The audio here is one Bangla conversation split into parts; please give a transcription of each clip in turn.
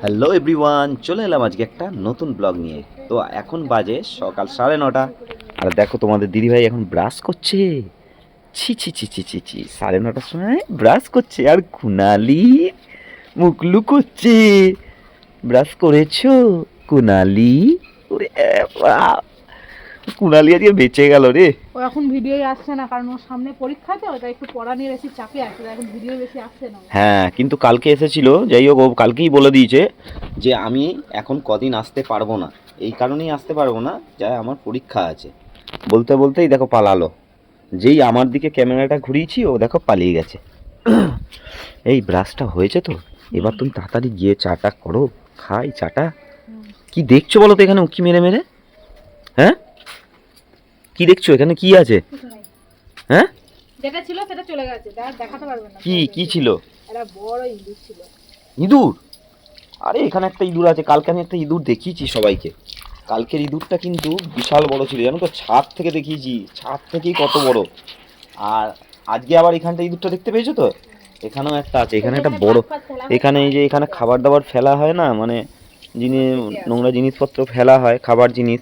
হ্যালো এভরিওয়ান চলে এলাম আজকে একটা নতুন ব্লগ নিয়ে। তো এখন বাজে সকাল সাড়ে নটা। আর দেখো তোমাদের দিদিভাই এখন ব্রাশ করছে। ছি ছি ছি ছি ছি ছি সাড়ে নটার সময় ব্রাশ করছে। আর কুনালি মুখ করছে ব্রাশ করেছ? কুনালি? ওরে বাপ, কুনালি আজকে বেঁচে গেল রে। ও এখন ভিডিওই আসছে না কারণ ওর সামনে পরীক্ষা তো তাই একটু পড়া নিয়ে বেশি চাপে আছে এখন ভিডিও বেশি আসছে না। হ্যাঁ কিন্তু কালকে এসেছিল যাই হোক ও কালকেই বলে দিয়েছে যে আমি এখন কদিন আসতে পারব না। এই কারণেই আসতে পারব না যা আমার পরীক্ষা আছে। বলতে বলতেই দেখো পালালো। যেই আমার দিকে ক্যামেরাটা ঘুরিয়েছি ও দেখো পালিয়ে গেছে। এই ব্রাশটা হয়েছে তো? এবার তুমি তাড়াতাড়ি গিয়ে চাটা করো খাই চাটা। কি দেখছ বলো তো এখানে উকি মেরে মেরে? হ্যাঁ? কি দেখছ? এখানে কি আছে? হ্যাঁ? যেটা ছিল সেটা চলে গেছে দেখ দেখাতে পারবে না। কি কি ছিল? একটা বড় ইঁদুর ছিল। ইঁদুর? আরে এখানে একটা ইঁদুর আছে। কালকে আমি একটা ইঁদুর দেখিয়েছি সবাইকে। কালকের ইঁদুরটা কিন্তু বিশাল বড় ছিল। জানো তো ছাদ থেকে দেখিয়েছি। ছাদ থেকেই কত বড়। আর আজকে আবার এখানটা ইঁদুরটা দেখতে পেয়েছ তো? এখানেও একটা আছে। এখানে একটা বড় এখানে এই যে এখানে খাবার দাবার ফেলা হয় না? মানে যিনি নোংরা জিনিসপত্র ফেলা হয় খাবার জিনিস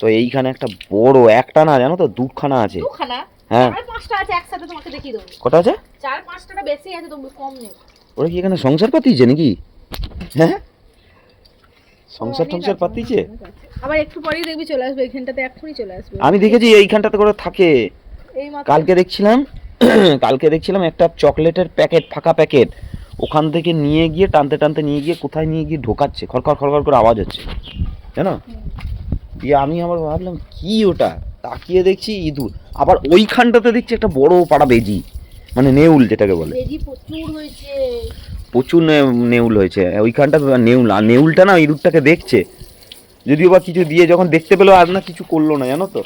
তো এইখানে একটা বড় একটা না জানো তো? দুখানা আছে। দুখানা? হ্যাঁ। পাঁচটা আছে একসাথে তোমাকে দেখিয়ে দেবো। কটা আছে? চার পাঁচটা বেশি আছে তো কম নেই। ওরা কি এখানে সংসার পাতিয়েছে নাকি? হ্যাঁ? সংসার টংসার আছে। আবার একটু পরেই দেখবি চলে আসবে এইখানটাতে এক্ষুনি চলে আসবে। আমি দেখেছি এইখানটাতে করে থাকে। কালকে দেখছিলাম কালকে দেখছিলাম একটা চকলেটের প্যাকেট ফাঁকা প্যাকেট। ওখান থেকে নিয়ে গিয়ে টানতে টানতে নিয়ে গিয়ে কোথায় নিয়ে গিয়ে ঢোকাচ্ছে? খড়খড় খড়খড় করে আওয়াজ হচ্ছে। জানো? দিয়ে আমি আবার ভাবলাম কি ওটা? তাকিয়ে দেখছি ইঁদুর। আবার ওইখানটাতে দেখছি একটা বড় পাড়া বেজি মানে নেউল যেটাকে বলে। প্রচুর নেউল হয়েছে। ওইখানটা নেউল আর নেউলটা না ইঁদুরটাকে দেখছে। যদিও বা কিছু দিয়ে যখন দেখতে পেল আর না কিছু করল না জানো তো?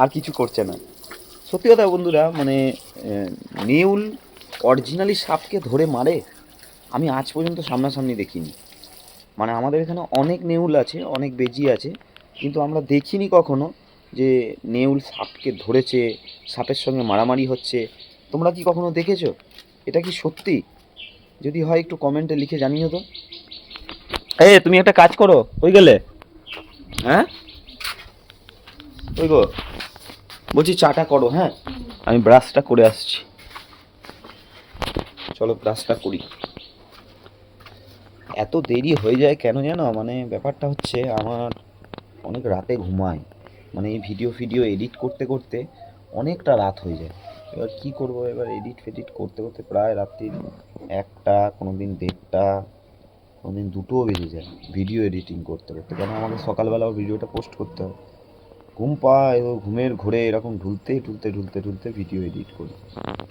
আর কিছু করছে না। সত্যি কথা বন্ধুরা মানে নেউল অরিজিনালি সাপকে ধরে মারে আমি আজ পর্যন্ত সামনাসামনি দেখিনি। মানে আমাদের এখানে অনেক নেউল আছে অনেক বেজি আছে কিন্তু আমরা দেখিনি কখনো যে নেউল সাপকে ধরেছে সাপের সঙ্গে মারামারি হচ্ছে। তোমরা কি কখনো দেখেছ? এটা কি সত্যি? যদি হয় একটু কমেন্টে লিখে জানিও তো এ তুমি একটা কাজ করো ওই গেলে? হ্যাঁ? ওই গো? বলছি চাটা করো হ্যাঁ? আমি ব্রাশটা করে আসছি। চলো ব্রাশটা করি। এত দেরি হয়ে যায় কেন জানো? মানে ব্যাপারটা হচ্ছে আমার অনেক রাতে ঘুমাই মানে এই ভিডিও ফিডিও এডিট করতে করতে অনেকটা রাত হয়ে যায়। এবার কি করব? এবার এডিট ফেডিট করতে করতে প্রায় রাত্রি একটা কোনো দিন দেড়টা কোনো দিন দুটোও বেজে যায় ভিডিও এডিটিং করতে করতে। কারণ আমাকে সকালবেলা ভিডিওটা পোস্ট করতে হবে ঘুম পায় ঘুমের ঘোরে এরকম ঢুলতে ঢুলতে ঢুলতে ঢুলতে ভিডিও এডিট করি।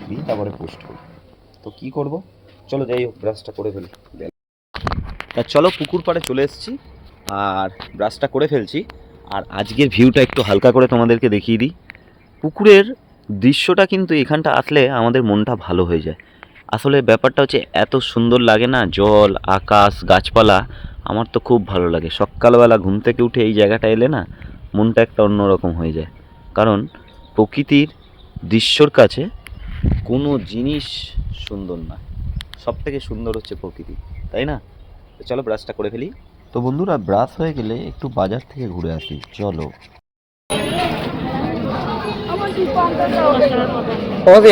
দিয়ে তারপরে পোস্ট করি। তো কী করব? চলো যাই হোক ব্রাশটা করে ফেলি। চলো পুকুর পাড়ে চলে এসেছি। আর ব্রাশটা করে ফেলছি। আর আজকের ভিউটা একটু হালকা করে তোমাদেরকে দেখিয়ে দিই। পুকুরের দৃশ্যটা কিন্তু এখানটা আসলে আমাদের মনটা ভালো হয়ে যায়। আসলে ব্যাপারটা হচ্ছে এত সুন্দর লাগে না, জল, আকাশ, গাছপালা, আমার তো খুব ভালো লাগে। সকালবেলা ঘুম থেকে উঠে এই জায়গাটা এলে না, মনটা একটা অন্যরকম হয়ে যায়। কারণ প্রকৃতির দৃশ্যর কাছে কোনো জিনিস সুন্দর না। সব থেকে সুন্দর হচ্ছে প্রকৃতি, তাই না? চলো ব্রাশটা করে ফেলি। তো বন্ধুরা ব্রাশ হয়ে গেলে একটু বাজার থেকে ঘুরে আসি। চলো।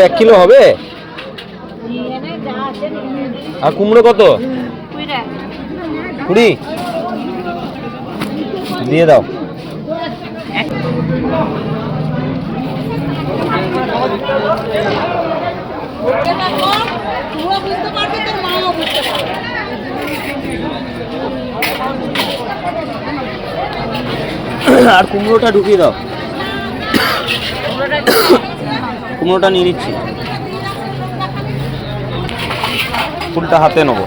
এক কিলো হবে? আর কুমড়ো কত? কুড়ি। দিয়ে দাও। আর কুমড়োটা ঢুকিয়ে দাও। কুমড়োটা নিয়ে নিচ্ছি। ফুলটা হাতে নেব।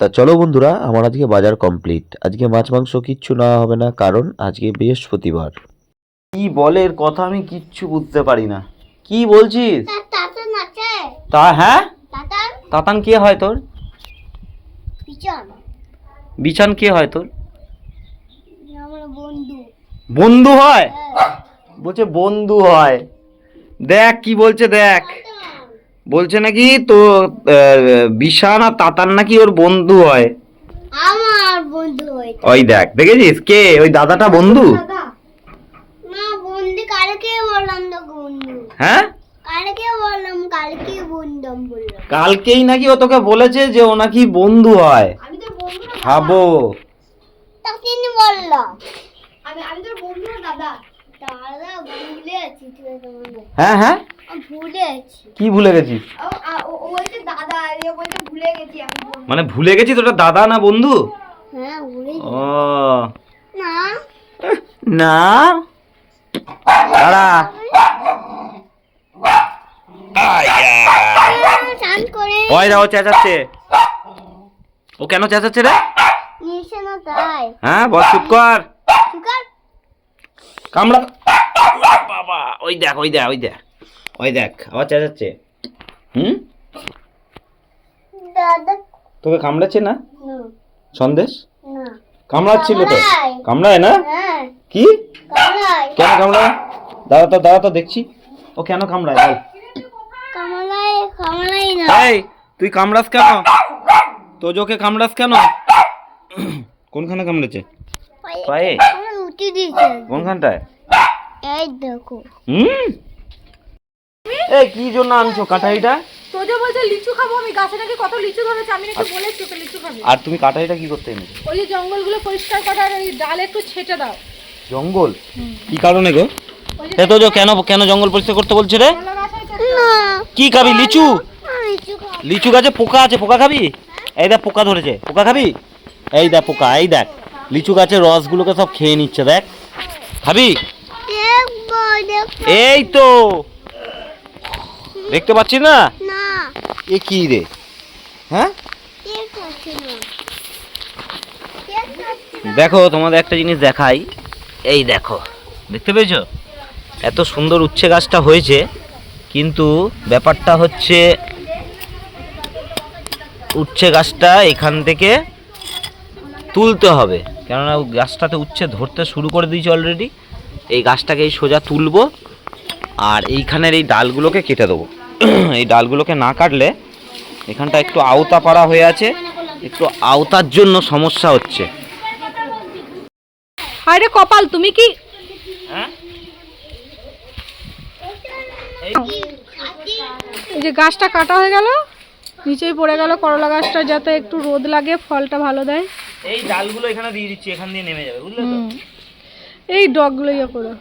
তা চলো বন্ধুরা আমার আজকে বাজার কমপ্লিট। আজকে মাছ মাংস কিচ্ছু না হবে না কারণ আজকে বৃহস্পতিবার। কি বলে এর কথা আমি কিচ্ছু বুঝতে পারি না। কি বলছিস? তাতান আছে। তা হ্যাঁ? তাতান? তাতান কে হয় তোর? বিছান কে হয় তোর? বন্ধু। বন্ধু হয়? বলছে বন্ধু হয়। দেখ কি বলছে দেখ। বলছে নাকি তো বিশান আর তাতার নাকি ওর বন্ধু হয়। আমার বন্ধু হয়েছে ওই দেখ দেখেছিস? কে? ওই দাদাটা বন্ধু? না বন্ধু কালকে বললাম তো বন্ধু। হ্যাঁ? কালকে বললাম কালকে বন্ধু বললাম। কালকেই নাকি ও তোকে বলেছে যে ও নাকি বন্ধু হয়। আমি তো বন্ধু না ভাবো তা তিনি বললাম। আমি আমি তোর বন্ধু দাদা। দাদা ভুলে আছি হ্যাঁ হ্যাঁ? ভুলে আছি কি ভুলে গেছিস ও বলছে দাদা এ বলছে ভুলে গেছি আমি মানে ভুলে গেছিস ওটা দাদা না বন্ধু? হ্যাঁ ভুলে ও। না। না? দাঁড়া। করে ওই দা ও চেঁচাচ্ছে? ও কেন চেঁচাচ্ছে রে? নিশে না তাই। হ্যাঁ বল চুপ কর। কামড়া বাবা ওই দেখ ওই দেখ ওই দেখ ওই দেখ আবার চেঁচাচ্ছে। হুম? দাদা। তোকে কামড়াচ্ছে না? না। সন্দেশ? না। কামড়াচ্ছিল তো। কামড়ায়। না? হ্যাঁ। কি? কেন কামড়ায়? দাদা তো দাদা তো দেখছি। ও কেন কামড়ায়? বল। কামড়ায় কামড়ায় না। এই তুই কামড়াস কেন? তোজোকে কামড়াস কেন? কোনখানে কামড়েছে? পায়ে? উঠে দিয়েছে। কোনখানটায়? এই দেখো। হুম? এই কি জন্য আনছো কাটাইটা? তোজো বলছে লিচু খাব আমি। গাছে নাকি কত লিচু ধরেছে আমি নাকি বলেছি ওকে লিচু খাবে। আর তুমি কাটাইটা কি করতে এনেছো? ওই যে জঙ্গলগুলো পরিষ্কার করার ওই ডাল একটু ছেটে দাও। জঙ্গল? কি কারণে গো? এ তোজো কেন কেন জঙ্গল পরিষ্কার করতে বলছে রে? কি খাবি লিচু? লিচু গাছে পোকা আছে পোকা খাবি? এই দেখ পোকা ধরেছে। পোকা খাবি? এই দেখ পোকা এই দেখ। লিচু গাছের রসগুলোকে সব খেয়ে নিচ্ছে দেখ। খাবি? এই তো। দেখতে পাচ্ছিস না? এ কি রে? হ্যাঁ? দেখো তোমাদের একটা জিনিস দেখাই। এই দেখো দেখতে পেয়েছ? এত সুন্দর উচ্ছে গাছটা হয়েছে কিন্তু ব্যাপারটা হচ্ছে উচ্ছে গাছটা এখান থেকে তুলতে হবে। কেননা গাছটাতে উচ্ছে ধরতে শুরু করে দিয়েছে অলরেডি এই গাছটাকে এই সোজা তুলবো আর এইখানের এই ডালগুলোকে কেটে দেবো। এই ডালগুলোকে না কাটলে এখানটা একটু আওতা পাড়া হয়ে আছে একটু আওতার জন্য সমস্যা হচ্ছে। হায় রে কপাল তুমি কি? হ্যাঁ? এই যে গাছটা কাটা হয়ে গেল। নিচেই পড়ে গেল করলা গাছটা যাতে একটু রোদ লাগে ফলটা ভালো দেয়। এই ডালগুলো এখানে দিয়ে দিচ্ছি এখান দিয়ে নেমে যাবে বুঝলে তো? এই ডগগুলো ইয়ে করো।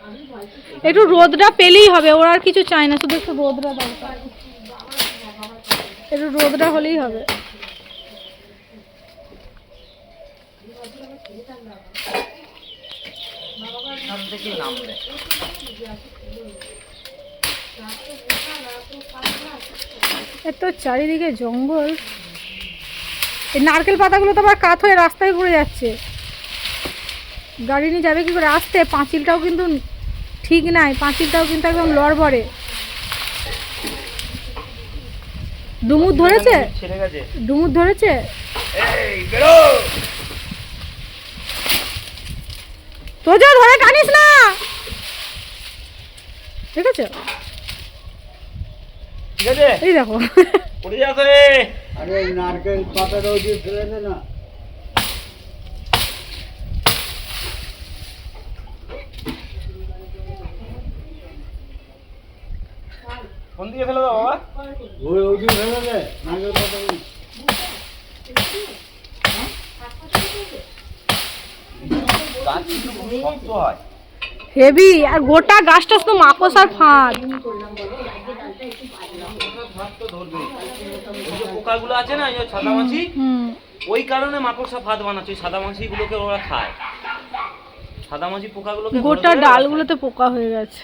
একটু রোদটা পেলেই হবে ওরা আর কিছু চায় না শুধু একটু রোদটা দরকার। একটু রোদটা হলেই হবে। এখান থেকে নামবে। এত চারিদিকে জঙ্গল। এই নারকেল পাতাগুলো তো আবার কাত হয়ে রাস্তায় পড়ে যাচ্ছে। গাড়ি নিয়ে যাবে কি করে? আসতে পাঁচিলটাও কিন্তু ঠিক নাই পাঁচিলটাও কিন্তু একদম লড়বড়ে। ডুমুর ধরেছে? ডুমুর ধরেছে? তোজো ধরে টানিস না! ঠিক আছে? ঠিক আছে এই দেখো। পড়ে রে আরে নারকেল পাতাটা ওই দিয়ে ফেলে দে না। কোন দিকে ফেলে দাও বাবা? ওই ওই দিয়ে ফেলে দে নারকেল পাতা গাছ কিন্তু খুব শক্ত হয়। হেভি আর গোটা গাছটা শুধু ফাঁদ। ধরবে ওই যে পোকাগুলো আছে না ওই যে সাদা মাছি ওই কারণে মাকড়সা ভাত বানাচ্ছে। ওই সাদা মাছিগুলোকে ওরা খায়। সাদা মাছি পোকাগুলোকে গোটা ডালগুলোতে পোকা হয়ে গেছে।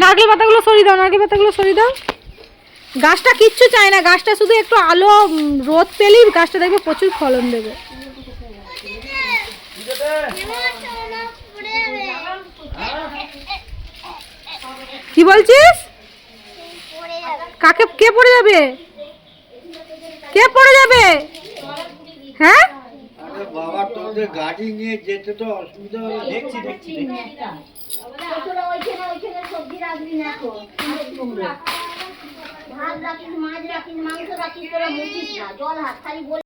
নারকেল পাতাগুলো সরিয়ে দাও নারকেল পাতাগুলো সরিয়ে দাও। গাছটা কিচ্ছু চায় না গাছটা শুধু একটু আলো রোদ পেলেই গাছটা দেখবে প্রচুর ফলন দেবে। কি বলছিস? কাকে, কে পড়ে যাবে? কে পড়ে যাবে? হ্যাঁ? বাবা তোদের গাড়ি নিয়ে যেতে তো অসুবিধা হবে দেখছি দেখছি